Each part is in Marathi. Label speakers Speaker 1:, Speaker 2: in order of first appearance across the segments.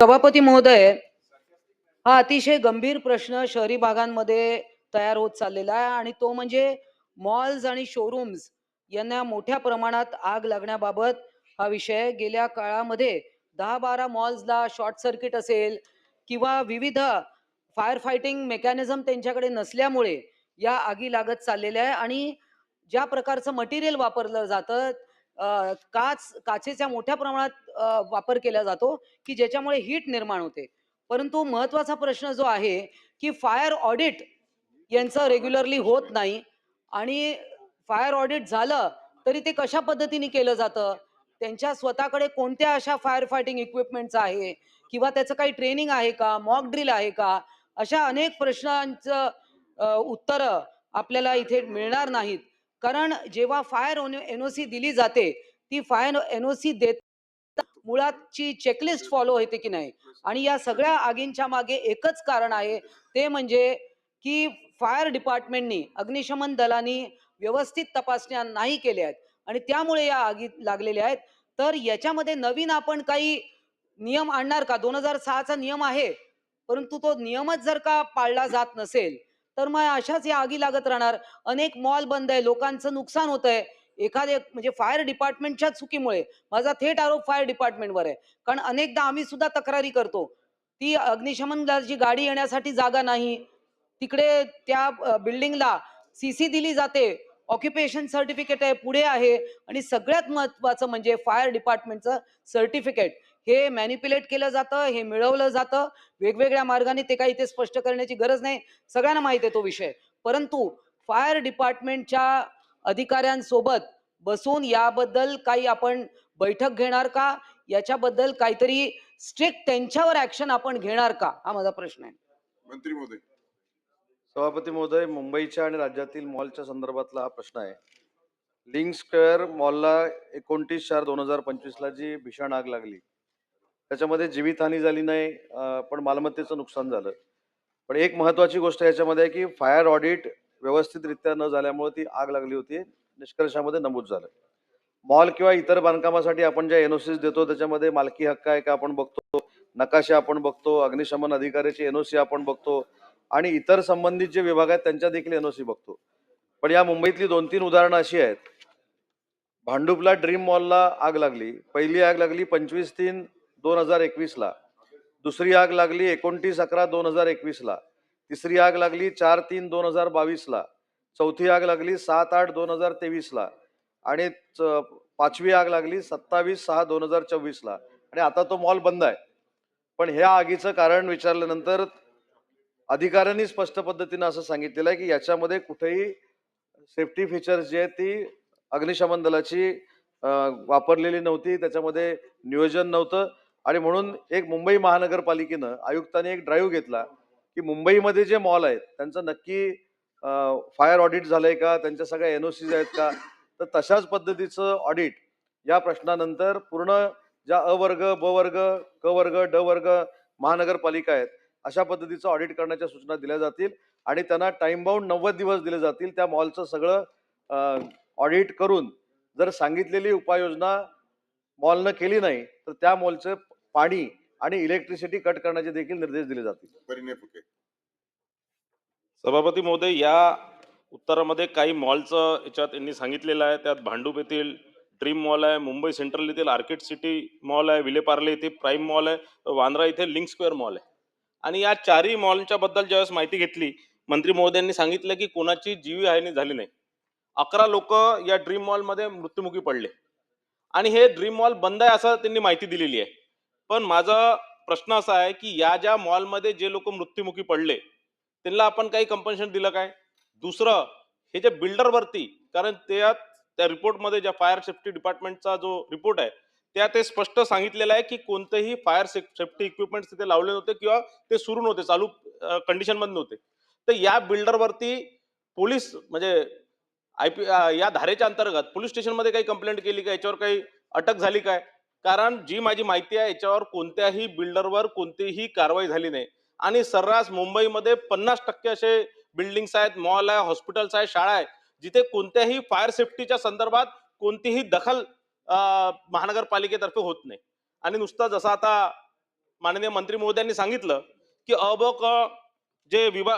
Speaker 1: सभापती महोदय हा अतिशय गंभीर प्रश्न शहरी भागांमध्ये तयार होत चाललेला आहे आणि तो म्हणजे मॉल्स आणि शोरूम्स यांना मोठ्या प्रमाणात आग लागण्याबाबत हा विषय गेल्या काळामध्ये दहा बारा मॉल्सला शॉर्ट सर्किट असेल किंवा विविध फायर फायटिंग मेकॅनिझम त्यांच्याकडे नसल्यामुळे या आगी लागत चाललेल्या आहे आणि ज्या प्रकारचं मटेरियल वापरलं जातं काच काचेच्या मोठ्या प्रमाणात अ, वापर केला जातो की ज्याच्यामुळे हीट निर्माण होते. परंतु महत्त्वाचा प्रश्न जो आहे की फायर ऑडिट यांचं रेग्युलरली होत नाही आणि फायर ऑडिट झालं तरी ते कशा पद्धतीने केलं जातं? त्यांच्या स्वतःकडे कोणत्या अशा फायर फायटिंग इक्विपमेंट्स आहे? किंवा त्याचं काही ट्रेनिंग आहे का? मॉक ड्रिल आहे का? अशा अनेक प्रश्नांचं उत्तर उत्तरं आपल्याला इथे मिळणार नाहीत. कारण जेव्हा फायर एनओसी दिली जाते ती फायर एनओसी देत मुळातची चेकलिस्ट फॉलो होते की नाही? आणि या सगळ्या आगींच्या मागे एकच कारण आहे ते म्हणजे की फायर डिपार्टमेंटनी अग्निशमन दलानी व्यवस्थित तपासण्या नाही केल्या आहेत. आणि त्यामुळे या आगी लागलेल्या आहेत. तर याच्यामध्ये नवीन आपण काही नियम आणणार का? दोन हजार सहाचा नियम आहे परंतु तो नियमच जर का पाळला जात नसेल तर मग अशाच या आगी लागत राहणार. अनेक मॉल बंद आहे लोकांचं नुकसान होत आहे एखाद्या म्हणजे फायर डिपार्टमेंटच्या चुकीमुळे माझा थेट आरोप फायर डिपार्टमेंटवर आहे. कारण अनेकदा आम्ही सुद्धा तक्रारी करतो. ती अग्निशमन दलाची गाडी येण्यासाठी जागा नाही. तिकडे त्या बिल्डिंगला सीसी दिली जाते. ऑक्युपेशन सर्टिफिकेट आहे पुढे आहे. आणि सगळ्यात महत्वाचं म्हणजे फायर डिपार्टमेंटचं सर्टिफिकेट हे मॅनिप्युलेट केलं जातं हे मिळवलं जातं. वेगवेगळ्या मार्गाने ते काही इथे स्पष्ट करण्याची गरज नाही. सगळ्यांना माहिती आहे तो विषय. परंतु फायर डिपार्टमेंटच्या अधिकाऱ्यांसोबत बसून याबद्दल काही आपण बैठक घेणार का? याच्याबद्दल काहीतरी स्ट्रिक्ट त्यांच्यावर ऍक्शन आपण घेणार का? हा माझा प्रश्न आहे.
Speaker 2: मंत्री महोदय.
Speaker 3: सभापती महोदय मुंबईच्या आणि राज्यातील मॉलच्या संदर्भातला हा प्रश्न आहे. लिंक स्क्वेअर मॉलला एकोणतीस चार दोन हजार पंचवीसला जी भीषण आग लागली त्याच्यामध्ये जीवितहानी झाली नाही पण मालमत्तेचं नुकसान झालं. पण एक महत्वाची गोष्ट याच्यामध्ये आहे की फायर ऑडिट व्यवस्थितरित्या न झाल्यामुळे ती आग लागली होती. निष्कर्षामध्ये नमूद झालं. मॉल किंवा इतर बांधकामासाठी आपण ज्या एनओसीज देतो त्याच्यामध्ये मालकी हक्क आहे का आपण बघतो? नकाशे आपण बघतो अग्निशमन अधिकाऱ्याची एनओसी आपण बघतो आणि इतर संबंधित जे विभाग आहेत त्यांच्या देखील एनओसी बघतो. पण या मुंबईतली दोन तीन उदाहरणं अशी आहेत. भांडुपला ड्रीम मॉलला आग लागली. पहिली आग लागली पंचवीस तीन दोन हजार एकवीसला. दुसरी आग लागली एकोणतीस अकरा दोन हजार एकवीसला. तिसरी आग लागली चार तीन दोन हजार बावीसला. चौथी आग लागली सात आठ दोन हजार तेवीसला. आणि च- पाचवी आग लागली सत्तावीस सहा दोन हजार चोवीसला. आणि आता तो मॉल बंद आहे. पण ह्या आगीचं कारण विचारल्यानंतर अधिकाऱ्यांनी स्पष्ट पद्धतीनं असं सांगितलेलं आहे की याच्यामध्ये कुठेही सेफ्टी फीचर्स जे आहेत ती अग्निशमन दलाची वापरलेली नव्हती. त्याच्यामध्ये नियोजन नव्हतं. आणि म्हणून एक मुंबई महानगरपालिकेनं आयुक्तांनी एक ड्राईव्ह घेतला. की मुंबईमध्ये जे मॉल आहेत त्यांचं नक्की फायर ऑडिट झालंय का? त्यांच्या सगळ्या एनओसीज आहेत का? तर तशाच पद्धतीचं ऑडिट या प्रश्नानंतर पूर्ण ज्या अ वर्ग ब वर्ग क वर्ग ड वर्ग महानगरपालिका आहेत अशा पद्धतीचं ऑडिट करण्याच्या सूचना दिल्या जातील आणि त्यांना टाइम बाउंड नव्वद दिवस दिले जातील त्या मॉलचं सगळं ऑडिट करून जर सांगितलेली उपाययोजना मॉलनं केली नाही तर त्या मॉलचं पाणी आणि इलेक्ट्रिसिटी कट करण्याचे देखील निर्देश दिले जातील.
Speaker 4: सभापती महोदय या उत्तरामध्ये काही मॉलचं याच्यात यांनी सांगितलेलं आहे. त्यात भांडूप येथील ड्रीम मॉल आहे मुंबई सेंट्रल येथील आर्किड सिटी मॉल आहे विलेपार्ले येथे प्राईम मॉल आहे वांद्रा येथे लिंक स्क्वेअर मॉल आहे. आणि या चारही मॉलच्या बद्दल ज्यावेळेस माहिती घेतली मंत्री महोदयांनी सांगितलं की कोणाची जीवितहानी झाली नाही. अकरा लोक या ड्रीम मॉलमध्ये मृत्युमुखी पडले. आणि हे ड्रीम मॉल बंद आहे असं त्यांनी माहिती दिलेली आहे. पण माझा प्रश्न असा आहे की या ज्या मॉलमध्ये जे लोक मृत्युमुखी पडले त्यांना आपण काही कंपन्सेशन दिलं काय? दुसरं हे जे बिल्डरवरती कारण त्यात त्या रिपोर्टमध्ये ज्या फायर सेफ्टी डिपार्टमेंटचा जो रिपोर्ट आहे त्यात ते स्पष्ट सांगितलेलं आहे की कोणतेही फायर सेफ्टी इक्विपमेंट तिथे लावले नव्हते किंवा ते सुरू नव्हते चालू कंडिशनमध्ये नव्हते. तर या बिल्डरवरती पोलीस म्हणजे आय पी या धारेच्या अंतर्गत पोलीस स्टेशनमध्ये काही कंप्लेंट केली का? याच्यावर काही अटक झाली काय? कारण जी माझी माहिती आहे याच्यावर कोणत्याही बिल्डरवर कोणतीही कारवाई झाली नाही. आणि सर्रास मुंबईमध्ये पन्नास टक्के असे बिल्डिंग्स आहेत मॉल आहे हॉस्पिटल्स आहे शाळा आहे जिथे कोणत्याही फायर सेफ्टीच्या संदर्भात कोणतीही दखल महानगरपालिकेतर्फे होत नाही. आणि नुसतं जसं आता माननीय मंत्री महोदयांनी सांगितलं की अब क जे विभा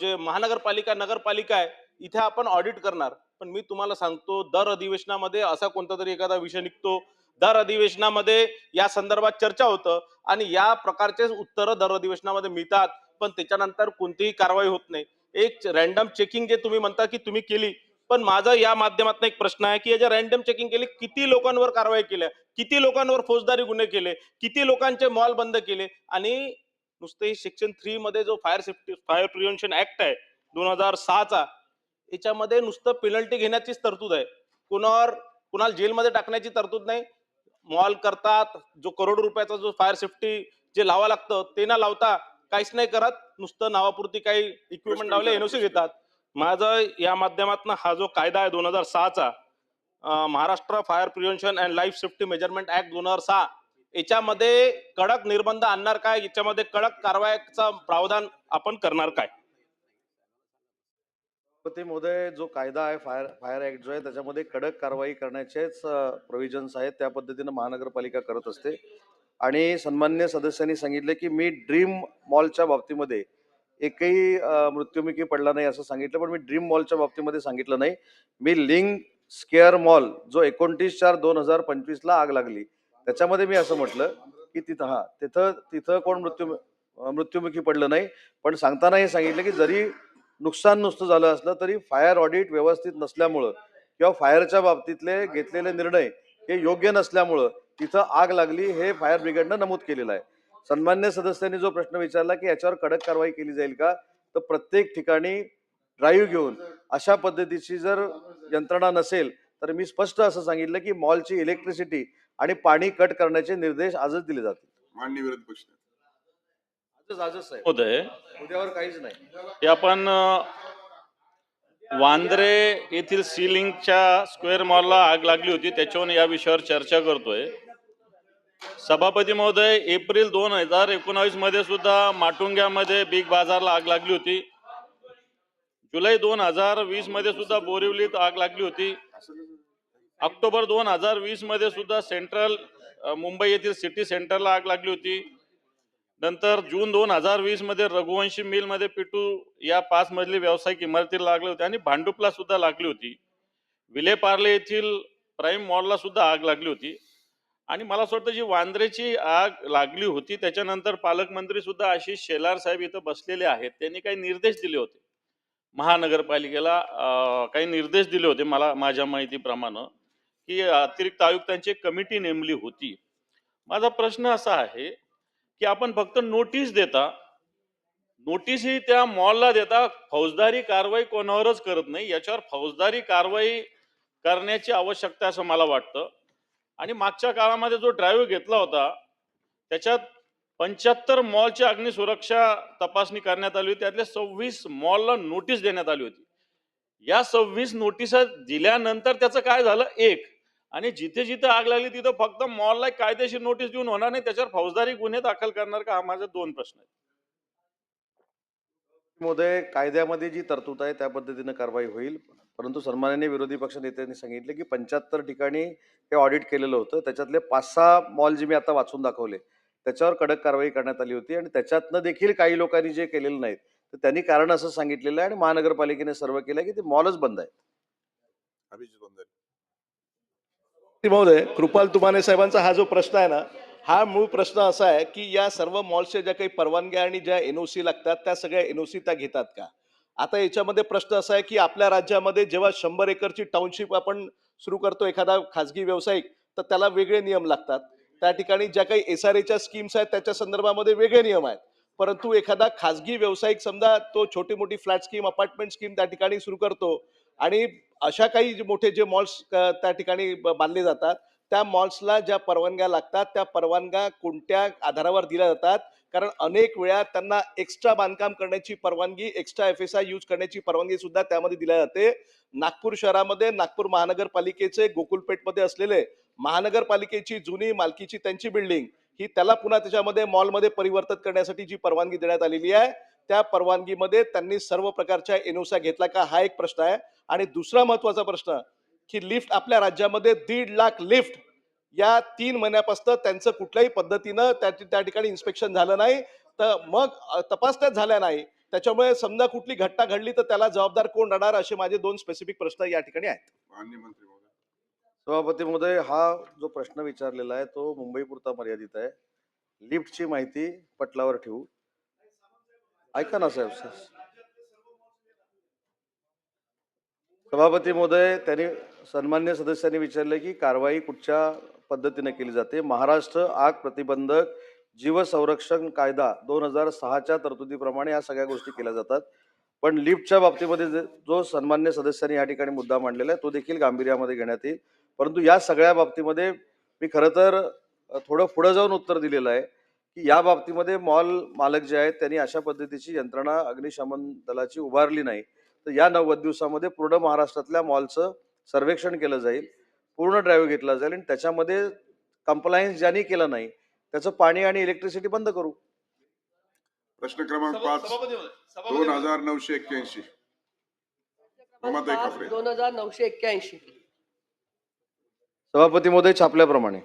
Speaker 4: जे महानगरपालिका नगरपालिका आहे इथे आपण ऑडिट करणार. पण मी तुम्हाला सांगतो दर अधिवेशनामध्ये असा कोणता तरी एखादा विषय निघतो दर अधिवेशनामध्ये या संदर्भात चर्चा होतं आणि या प्रकारचे उत्तरं दर अधिवेशनामध्ये मिळतात पण त्याच्यानंतर कोणतीही कारवाई होत नाही. एक रॅन्डम चेकिंग जे तुम्ही म्हणता की तुम्ही केली पण माझा या माध्यमातून एक प्रश्न आहे की याच्या रॅन्डम चेकिंग केली किती लोकांवर कारवाई केल्या? किती लोकांवर फौजदारी गुन्हे केले? किती लोकांचे मॉल बंद केले? आणि नुसते सेक्शन थ्री मध्ये जो fire safety fire prevention act आहे दोन हजार सहाचा याच्यामध्ये नुसतं पेनल्टी घेण्याचीच तरतूद आहे. कुणावर कुणाला जेलमध्ये टाकण्याची तरतूद नाही मॉल करतात जो करोड रुपयाचा जो फायर सेफ्टी जे लावा लागतं ते ना लावता काहीच नाही करत. नुसतं नावापुरती काही इक्विपमेंट लावले एनओसी घेतात. माझं या माध्यमातून हा जो कायदा आहे दोन हजार सहाचा Maharashtra fire prevention and life safety measurement act दोन हजार सहा याच्यामध्ये कडक निर्बंध आणणार काय? याच्यामध्ये कडक कारवाईचा प्रावधान आपण करणार काय?
Speaker 3: ते महोदय जो कायदा आहे फायर फायर ऍक्ट जो आहे त्याच्यामध्ये कडक कारवाई करण्याचेच प्रोव्हिजन्स आहेत. त्या पद्धतीनं महानगरपालिका करत असते. आणि सन्मान्य सदस्यांनी सांगितले की मी ड्रीम मॉलच्या बाबतीमध्ये एकही मृत्युमुखी पडला नाही असं सांगितलं पण मी ड्रीम मॉलच्या बाबतीमध्ये सांगितलं नाही. मी लिंक स्केअर मॉल जो एकोणतीस चार दोन हजार पंचवीसला आग लागली त्याच्यामध्ये मी असं म्हटलं की तिथं हा तिथं तिथं कोण मृत्यू मृत्युमुखी पडलं नाही. पण सांगताना हे सांगितलं की जरी नुकसान नुसतं झालं असलं तरी फायर ऑडिट व्यवस्थित नसल्यामुळं किंवा फायरच्या बाबतीतले घेतलेले निर्णय हे योग्य नसल्यामुळं तिथं आग लागली हे फायर ब्रिगेडनं नमूद केलेलं आहे. सन्मान्य सदस्यांनी जो प्रश्न विचारला की याच्यावर कडक कारवाई केली जाईल का तर प्रत्येक ठिकाणी ड्राईव्ह घेऊन अशा पद्धतीची जर यंत्रणा नसेल तर मी स्पष्ट असं सांगितलं की मॉलची इलेक्ट्रिसिटी आणि पाणी कट करण्याचे निर्देश आजच दिले जातील.
Speaker 2: माननीय विरोधी पक्ष.
Speaker 3: आजच आहे.
Speaker 4: महोदय
Speaker 3: उद्यावर काहीच नाही.
Speaker 4: हे आपण अ, वांद्रे येथील सिलिंगच्या स्क्वेअर मॉलला आग लागली होती. त्याच्यावरून या विषयावर चर्चा करतोय. सभापती महोदय एप्रिल दोन हजार एकोणावीसमध्ये सुद्धा माटुंग्यामध्ये बिग बाजारला आग लागली होती. जुलै दोन हजार वीसमध्ये सुद्धा बोरिवलीत आग लागली होती. ऑक्टोबर दोन हजार वीसमध्ये सुद्धा सेंट्रल अ, मुंबई येथील सिटी सेंटरला आग लागली होती. नंतर जून दोन हजार वीसमध्ये रघुवंशी मिलमध्ये पिटू या पाच मजली व्यावसायिक इमारतीला लागले होते आणि भांडुपला सुद्धा लागली होती. विलेपार्ले येथील प्राईम मॉलला सुद्धा आग लागली होती. आणि मला असं वाटतं जी वांद्रेची आग लागली होती त्याच्यानंतर पालकमंत्री सुद्धा आशिष शेलार साहेब इथं बसलेले आहेत. त्यांनी काही निर्देश दिले होते. महानगरपालिकेला काही निर्देश दिले होते मला माझ्या माहितीप्रमाणे की अतिरिक्त आयुक्तांची कमिटी नेमली होती. माझा प्रश्न असा आहे की आपण फक्त नोटीस देता नोटीस ही त्या मॉलला देता फौजदारी कारवाई कोणावरच करत नाही याच्यावर फौजदारी कारवाई करण्याची आवश्यकता असं मला वाटतं. आणि मागच्या काळामध्ये जो ड्राईव्ह घेतला होता त्याच्यात पंच्याहत्तर मॉलची अग्निसुरक्षा तपासणी करण्यात आली होती त्यातल्या सव्वीस मॉलला नोटीस देण्यात आली होती. या सव्वीस नोटिसा दिल्यानंतर त्याचं काय झालं? एक आणि जिथे जिथे आग लागली तिथं फक्त मॉलला एक कायदेशीर नोटीस देऊन होणार नाही. त्याच्यावर फौजदारी गुन्हे दाखल करणार का? हा माझे दोन प्रश्न आहेत.
Speaker 3: महोदय कायद्यामध्ये जी तरतूद आहे त्या पद्धतीनं कारवाई होईल. परंतु सन्माननीय विरोधी पक्ष नेत्यांनी सांगितले की पंच्याहत्तर ठिकाणी हे ऑडिट केलेलं होतं. त्याच्यातले पाच सहा मॉल जे मी आता वाचून दाखवले त्याच्यावर कडक कारवाई करण्यात आली होती आणि त्याच्यातनं देखील काही लोकांनी जे केलेलं नाहीत तर त्यांनी कारण असं सांगितलेलं आहे आणि महानगरपालिकेने सर्व केलं की ते मॉलच बंद आहे
Speaker 2: अभिजित बंदरे.
Speaker 5: महोदय कृपाल तुमाने साहेबांचा हा जो प्रश्न आहे ना हा मूळ प्रश्न असा आहे की या सर्व मॉल्सच्या ज्या काही परवानग्या आणि ज्या एनओसी लागतात त्या सगळ्या एनओसी त्या घेतात का? आता याच्यामध्ये प्रश्न असा आहे की आपल्या राज्यामध्ये जेव्हा शंभर एकरची टाउनशिप आपण सुरू करतो एखादा खाजगी व्यावसायिक तर त्याला वेगळे नियम लागतात. त्या ठिकाणी ज्या काही एस आर एच्या स्कीम्स आहेत त्याच्या संदर्भामध्ये वेगळे नियम आहेत. परंतु एखादा खाजगी व्यावसायिक समजा तो छोटी मोठी फ्लॅट स्कीम अपार्टमेंट स्कीम त्या ठिकाणी सुरू करतो आणि अशा काही जे मोठे जे मॉल्स त्या ठिकाणी ब- बांधले जातात. त्या मॉल्सला ज्या परवानग्या लागतात त्या परवानग्या कोणत्या आधारावर दिल्या जातात? कारण अनेक वेळा त्यांना एक्स्ट्रा बांधकाम करण्याची परवानगी extra F S I use करण्याची परवानगी सुद्धा त्यामध्ये दिल्या जाते. नागपूर शहरामध्ये नागपूर महानगरपालिकेचे गोकुलपेठमध्ये असलेले महानगरपालिकेची जुनी मालकीची त्यांची बिल्डिंग ही त्याला पुन्हा त्याच्यामध्ये मॉलमध्ये परिवर्तित करण्यासाठी जी परवानगी देण्यात आलेली आहे त्या परवानगीमध्ये त्यांनी सर्व प्रकारच्या एनओसा घेतला का हा एक प्रश्न आहे. आणि दुसरा महत्त्वाचा प्रश्न की लिफ्ट आपल्या राज्यामध्ये दीड लाख लिफ्ट या तीन महिन्यापासून त्यांचं कुठल्याही पद्धतीनं त्या त्या ठिकाणी इन्स्पेक्शन झालं नाही. तर मग तपासण्यात झाल्या नाही. त्याच्यामुळे समजा कुठली घटना घडली तर त्याला जबाबदार कोण राहणार असे माझे दोन स्पेसिफिक प्रश्न या ठिकाणी आहेत.
Speaker 2: मान्य मंत्री महोदय.
Speaker 3: सभापती महोदय हा जो प्रश्न विचारलेला आहे तो मुंबई पुरता मर्यादित आहे. लिफ्टची माहिती पटलावर ठेवू. ऐका ना साहेब सभापती महोदय त्यांनी सन्मान्य सदस्यांनी विचारले की कारवाई कुठच्या पद्धतीने केली जाते? महाराष्ट्र आग प्रतिबंधक जीव संरक्षण कायदा दोन हजार सहाच्या तरतुदीप्रमाणे या सगळ्या गोष्टी केल्या जातात. पण लिफ्टच्या बाबतीमध्ये जो सन्मान्य सदस्यांनी या ठिकाणी मुद्दा मांडलेला आहे तो देखील गांभीर्यामध्ये घेण्यात येईल. परंतु या सगळ्या बाबतीमध्ये मी खरं तर थोडं पुढं जाऊन उत्तर दिलेलं आहे. की या बाबतीमध्ये मॉल मालक जे आहेत त्यांनी अशा पद्धतीची यंत्रणा अग्निशमन दलाची उभारली नाही. तर या नव्वद दिवसामध्ये पूर्ण महाराष्ट्रातल्या मॉलचं सर्वेक्षण केलं जाईल पूर्ण ड्राईव्ह घेतला जाईल आणि त्याच्यामध्ये कंप्लायन्स ज्यांनी केलं नाही त्याचं पाणी आणि इलेक्ट्रिसिटी बंद करू.
Speaker 2: प्रश्न क्रमांक पाच दोन हजार नऊशे एक्क्याऐंशी.
Speaker 6: दोन हजार नऊशे एक्क्याऐंशी.
Speaker 3: सभापती महोदय छापल्याप्रमाणे.